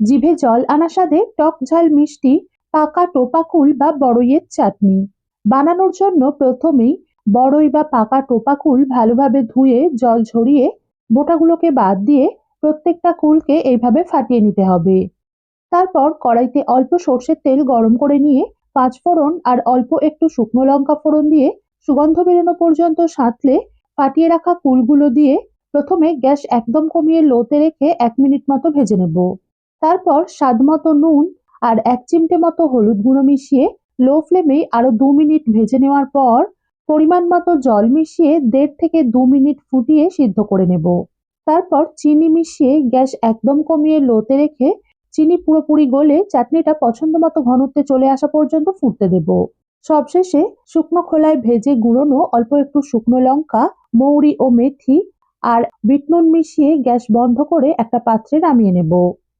জিভে জল আনা স্বাদে টক ঝাল মিষ্টি, পাকা টোপা কুল বা বড়ইয়ের চাটনি। বানানোর জন্য প্রথমেই বড়ই বা পাকা টোপা কুল ভালোভাবে ধুয়ে, জল ঝরিয়ে বোটাগুলোকে বাদ দিয়ে প্রত্যেকটা কুলকে এইভাবে ফাটিয়ে নিতে হবে। তারপর কড়াইতে অল্প সর্ষের তেল গরম করে নিয়ে পাঁচ ফোড়ন আর অল্প একটু শুকনো লঙ্কা ফোড়ন দিয়ে সুগন্ধ বেরোনো পর্যন্ত সাঁতলে ফাটিয়ে রাখা কুলগুলো দিয়ে প্রথমে গ্যাস একদম কমিয়ে লোতে রেখে এক মিনিট মতো ভেজে নেব। তারপর স্বাদ মতো নুন আর এক চিমটে মতো হলুদ গুঁড়ো মিশিয়ে লো ফ্লেমে আরও দু মিনিট ভেজে নেওয়ার পর পরিমাণ মতো জল মিশিয়ে দেড় থেকে দু মিনিট ফুটিয়ে সিদ্ধ করে নেব। তারপর চিনি মিশিয়ে গ্যাস একদম কমিয়ে লোতে রেখে চিনি পুরোপুরি গলে চাটনিটা পছন্দ মতো ঘনত্বে চলে আসা পর্যন্ত ফুটতে দেব। সবশেষে শুকনো খোলায় ভেজে গুঁড়োনো অল্প একটু শুকনো লঙ্কা, মৌরি ও মেথি আর বিটনুন মিশিয়ে গ্যাস বন্ধ করে একটা পাত্রে নামিয়ে নেব।